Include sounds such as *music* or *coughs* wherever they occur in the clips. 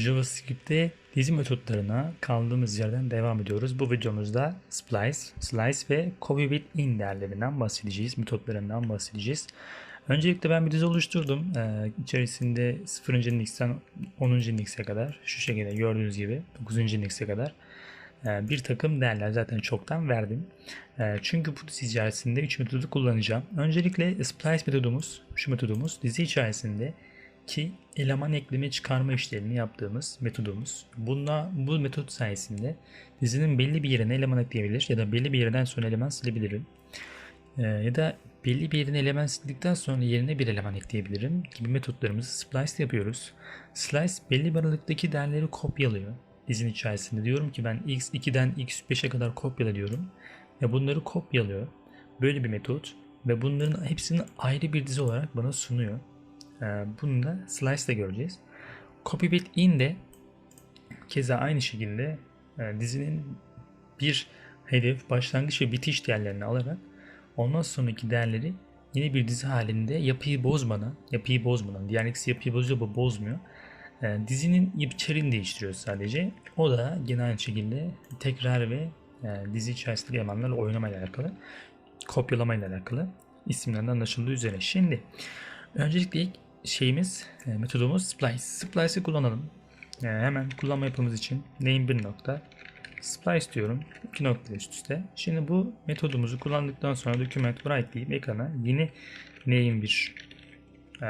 JavaScript'te dizi metotlarına kaldığımız yerden devam ediyoruz. Bu videomuzda splice, slice ve copy with in değerlerinden bahsedeceğiz, metotlarından bahsedeceğiz. Öncelikle ben bir dizi oluşturdum. Ee, içerisinde 0. indeksten 10. indekse kadar şu şekilde gördüğünüz gibi 9. indekse kadar e, bir takım değerler zaten çoktan verdim. E, Çünkü bu dizi içerisinde 3 metodu kullanacağım. Öncelikle splice metodumuz, şu metodumuz dizi içerisinde ki eleman ekleme çıkarma işlerini yaptığımız metodumuz. Bunda bu metot sayesinde dizinin belli bir yerine eleman ekleyebilir ya da belli bir yerden sonra eleman silebilirim. Ee, ya da belli bir yerine eleman sildikten sonra yerine bir eleman ekleyebilirim gibi metotlarımızı splice yapıyoruz. Slice belli bir aralıktaki değerleri kopyalıyor. Dizinin içerisinde diyorum ki ben x2'den x5'e kadar kopyala diyorum ve bunları kopyalıyor. Böyle bir metot ve bunların hepsini ayrı bir dizi olarak bana sunuyor. Ee, Bunu da slice'da göreceğiz. Copy with in de keza aynı şekilde e, dizinin bir hedef, başlangıç ve bitiş değerlerini alarak ondan sonraki değerleri yeni bir dizi halinde yapıyı bozmadan, yapıyı bozmadan, diğer ikisi yapıyı bozuyor bu bozmuyor. E, dizinin içeriğini değiştiriyor sadece. O da gene aynı şekilde tekrar ve e, dizi içerisindeki elemanlarla oynamayla alakalı, kopyalamayla alakalı isimlerden anlaşıldığı üzere. Şimdi öncelikle ilk şeyimiz, e, metodumuz splice. Splice'ı kullanalım. E, hemen kullanma yapımız için name bir nokta splice diyorum. iki nokta üst üste. Şimdi bu metodumuzu kullandıktan sonra document write deyip ekrana yeni name bir e,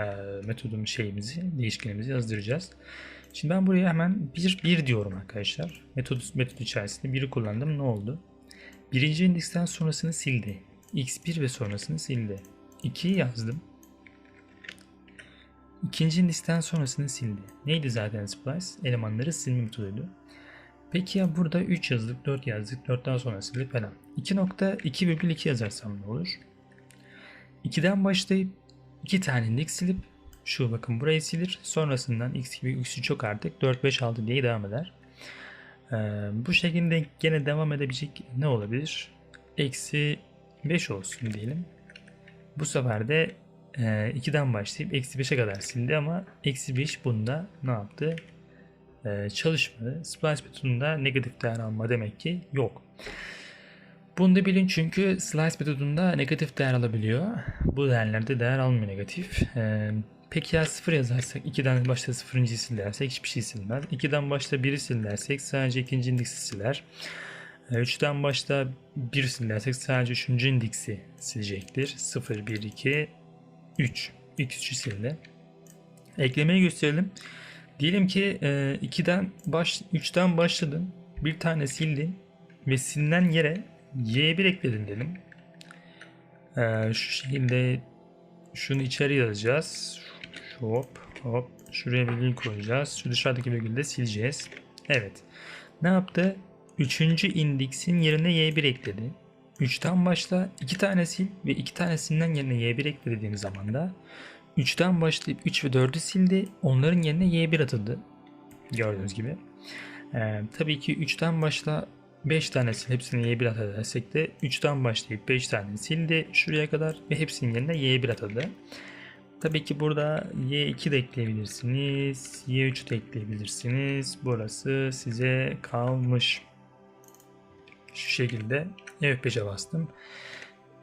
metodum şeyimizi, değişkenimizi yazdıracağız. Şimdi ben buraya hemen bir, bir diyorum arkadaşlar. Metod, metod içerisinde biri kullandım. Ne oldu? Birinci indeksten sonrasını sildi. x1 ve sonrasını sildi. 2'yi yazdım. İkinci indeksten sonrasını sildi. Neydi zaten splice? Elemanları silme metoduydu. Peki ya burada 3 yazdık, 4 yazdık, 4'ten sonra silip falan. 2.2,2 yazarsam ne olur? 2'den başlayıp 2 tane index silip şu bakın burayı silir. Sonrasından x gibi x'i çok artık 4, 5, 6 diye devam eder. Ee, bu şekilde gene devam edebilecek ne olabilir? Eksi 5 olsun diyelim. Bu sefer de e, 2'den başlayıp eksi 5'e kadar sildi ama eksi 5 bunda ne yaptı? Ee, çalışmadı. Splice metodunda negatif değer alma demek ki yok. Bunu da bilin çünkü slice metodunda negatif değer alabiliyor. Bu değerlerde değer almıyor negatif. Ee, peki ya 0 yazarsak 2'den başta 0. silersek hiçbir şey silmez. 2'den başta 1'i silersek sadece ikinci indeksi siler. 3'ten başta 1 silersek sadece 3. indeksi silecektir. 0, 1, 2, 3. X3'ü sildi. Eklemeyi gösterelim. Diyelim ki 2'den baş 3'ten başladın. Bir tane sildin ve silinen yere y1 ekledin dedim. E, şu şekilde şunu içeri yazacağız. Hop hop şuraya virgül koyacağız. Şu dışarıdaki virgülü de sileceğiz. Evet. Ne yaptı? Üçüncü indeksin yerine y1 ekledi. 3'ten başla 2 tane sil ve 2 tanesinden yerine y1 eklediğim zaman da 3'ten başlayıp 3 ve 4'ü sildi. Onların yerine y1 atıldı. Gördüğünüz gibi. Ee, tabii ki 3'ten başla 5 tanesi hepsini y1 atadı dersek de 3'ten başlayıp 5 tane sildi şuraya kadar ve hepsinin yerine y1 atadı. Tabii ki burada y2 de ekleyebilirsiniz. y3 de ekleyebilirsiniz. Burası size kalmış. Şu şekilde F5'e bastım.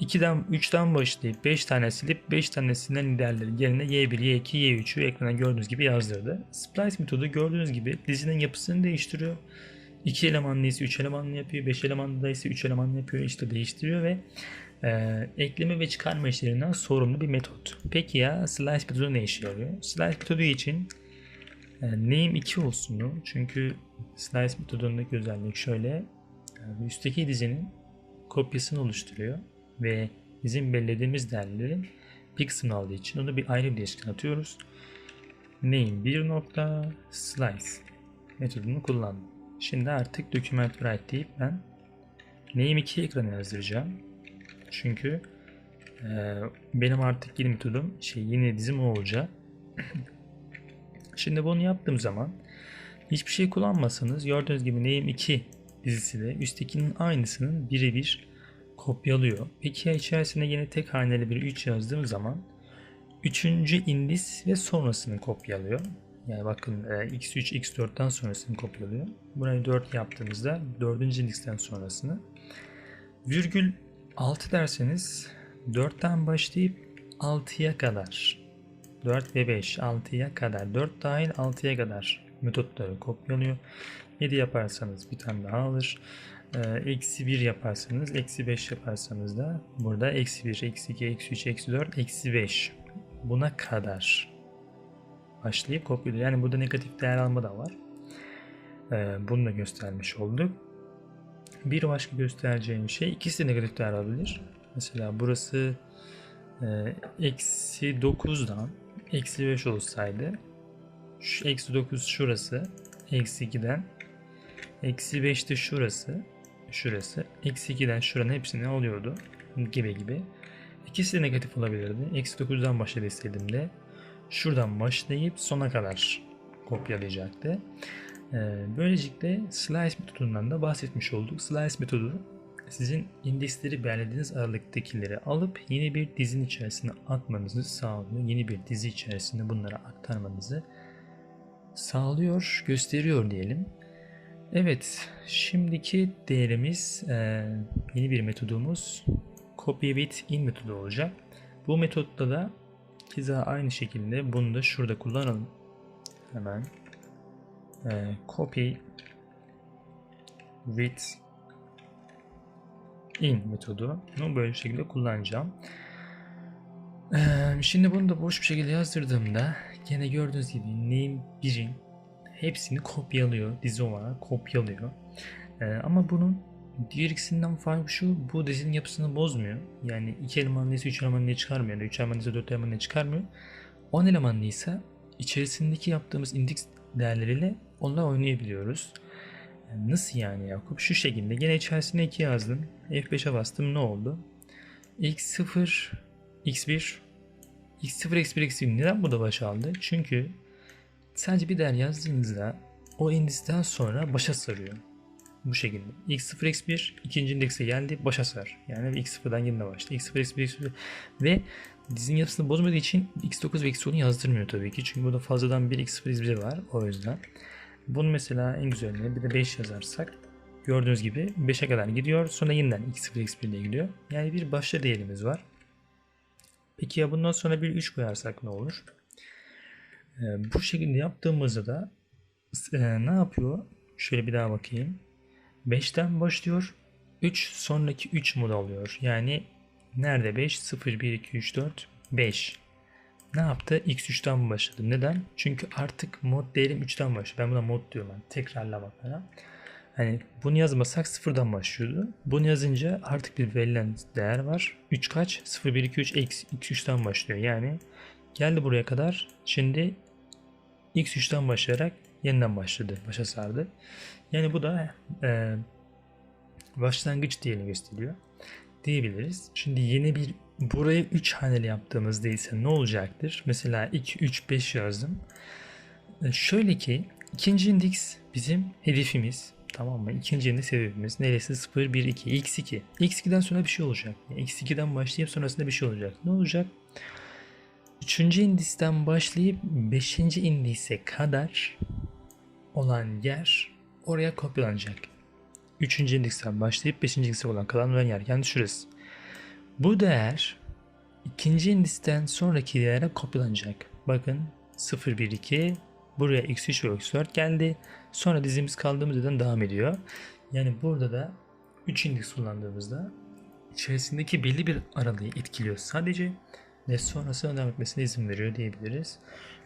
2'den 3'ten başlayıp 5 tane silip 5 tanesinden liderleri yerine Y1, Y2, Y3'ü ekrana gördüğünüz gibi yazdırdı. Splice metodu gördüğünüz gibi dizinin yapısını değiştiriyor. 2 elemanlı ise 3 elemanlı yapıyor. 5 elemanlı ise 3 elemanlı yapıyor. İşte değiştiriyor ve e, ekleme ve çıkarma işlerinden sorumlu bir metot. Peki ya slice metodu ne işe yarıyor? Slice metodu için e, name 2 olsun? Çünkü slice metodundaki özellik şöyle. Yani üstteki dizinin kopyasını oluşturuyor ve bizim belirlediğimiz değerlerin bir kısmını aldığı için onu bir ayrı bir değişken atıyoruz. Name bir nokta slice metodunu kullandım. Şimdi artık document write deyip ben name 2 ekrana yazdıracağım. Çünkü e, benim artık yeni metodum şey yeni dizim o olacak. *coughs* Şimdi bunu yaptığım zaman hiçbir şey kullanmasanız gördüğünüz gibi name 2 dizisi de üsttekinin aynısının birebir kopyalıyor. Peki ya içerisine yine tek haneli bir 3 yazdığım zaman 3. indis ve sonrasını kopyalıyor. Yani bakın e, x3, x4'ten sonrasını kopyalıyor. Burayı 4 yaptığımızda 4. indeksten sonrasını. Virgül 6 derseniz 4'ten başlayıp 6'ya kadar 4 ve 5 6'ya kadar 4 dahil 6'ya kadar metotları kopyalıyor. 7 yaparsanız bir tane daha alır. Ee, eksi 1 yaparsanız, eksi 5 yaparsanız da burada eksi 1, eksi 2, eksi 3, eksi 4, eksi 5 buna kadar başlayıp kopyalıyor. Yani burada negatif değer alma da var. Ee, bunu da göstermiş olduk. Bir başka göstereceğim şey ikisi de negatif değer alabilir. Mesela burası e, eksi 9'dan eksi 5 olsaydı şu eksi 9 şurası eksi 2'den eksi 5 de şurası şurası eksi 2'den şuranın hepsi ne oluyordu gibi gibi. İkisi de negatif olabilirdi. Eksi 9'dan başladı istediğimde şuradan başlayıp sona kadar kopyalayacaktı. Ee, böylelikle slice metodundan da bahsetmiş olduk. Slice metodu sizin indeksleri belirlediğiniz aralıktakileri alıp yeni bir dizin içerisine atmanızı sağlıyor. Yeni bir dizi içerisinde bunları aktarmanızı sağlıyor, gösteriyor diyelim. Evet, şimdiki değerimiz e, yeni bir metodumuz copy with in metodu olacak. Bu metotta da keza aynı şekilde bunu da şurada kullanalım. Hemen e, copy with in metodunu böyle bir şekilde kullanacağım. Ee, şimdi bunu da boş bir şekilde yazdırdığımda gene gördüğünüz gibi name 1'in hepsini kopyalıyor. Dizi olarak kopyalıyor. Ee, ama bunun diğer ikisinden farkı şu bu dizinin yapısını bozmuyor. Yani 2 elemanlıysa 3 elemanlıya çıkarmıyor. 3 elemanlıysa 4 elemanlıya çıkarmıyor. 10 elemanlıysa içerisindeki yaptığımız indeks değerleriyle onunla oynayabiliyoruz. Yani nasıl yani Yakup? Şu şekilde gene içerisine 2 yazdım. F5'e bastım ne oldu? x0 x1 x0 x1 x1 neden burada baş aldı? Çünkü sadece bir değer yazdığınızda o indeksten sonra başa sarıyor. Bu şekilde. x0 x1 ikinci indekse geldi başa sar. Yani x0'dan yerine başladı. x0 x1 x1 ve dizinin yapısını bozmadığı için x9 ve x10'u yazdırmıyor tabii ki. Çünkü burada fazladan bir x0 x1 var o yüzden. Bunu mesela en güzeline bir de 5 yazarsak gördüğünüz gibi 5'e kadar gidiyor. Sonra yeniden x0 x1 ile gidiyor. Yani bir başta değerimiz var. Peki ya bundan sonra bir 3 koyarsak ne olur? Ee, bu şekilde yaptığımızda da e, ne yapıyor? Şöyle bir daha bakayım. 5'ten başlıyor. 3 sonraki 3 mod alıyor. Yani nerede 5? 0, 1, 2, 3, 4, 5. Ne yaptı? X3'ten başladı. Neden? Çünkü artık mod değerim 3'ten başlıyor. Ben buna mod diyorum. Yani tekrarlamak falan. Hani bunu yazmasak sıfırdan başlıyordu. Bunu yazınca artık bir verilen değer var. 3 kaç? 0, 1, 2, 3, eksi x3'ten başlıyor. Yani geldi buraya kadar. Şimdi x3'ten başlayarak yeniden başladı. Başa sardı. Yani bu da e, başlangıç değerini gösteriyor. Diyebiliriz. Şimdi yeni bir burayı 3 haneli yaptığımızda ise ne olacaktır? Mesela 2, 3, 5 yazdım. E, şöyle ki ikinci indeks bizim hedefimiz. Tamam mı? İkinci hedefimiz. Neresi? 0, 1, 2, x2. x2'den sonra bir şey olacak. Yani x2'den başlayıp sonrasında bir şey olacak. Ne olacak? Üçüncü indisten başlayıp beşinci indise kadar olan yer oraya kopyalanacak. Üçüncü indeksten başlayıp beşinci indekse olan kalan yer yani şurası. Bu değer ikinci indisten sonraki değere kopyalanacak. Bakın 0, 1, 2 buraya x3 ve x4 geldi. Sonra dizimiz kaldığımız yerden devam ediyor. Yani burada da 3 indeks kullandığımızda içerisindeki belli bir aralığı etkiliyor sadece ve sonrasında devam etmesine izin veriyor diyebiliriz.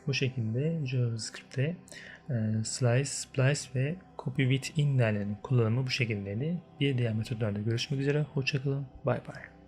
Bu şekilde JavaScript'te e, slice, splice ve copy with in değerlerinin kullanımı bu şekildeydi. Bir diğer metotlarda görüşmek üzere. Hoşçakalın. Bye bye.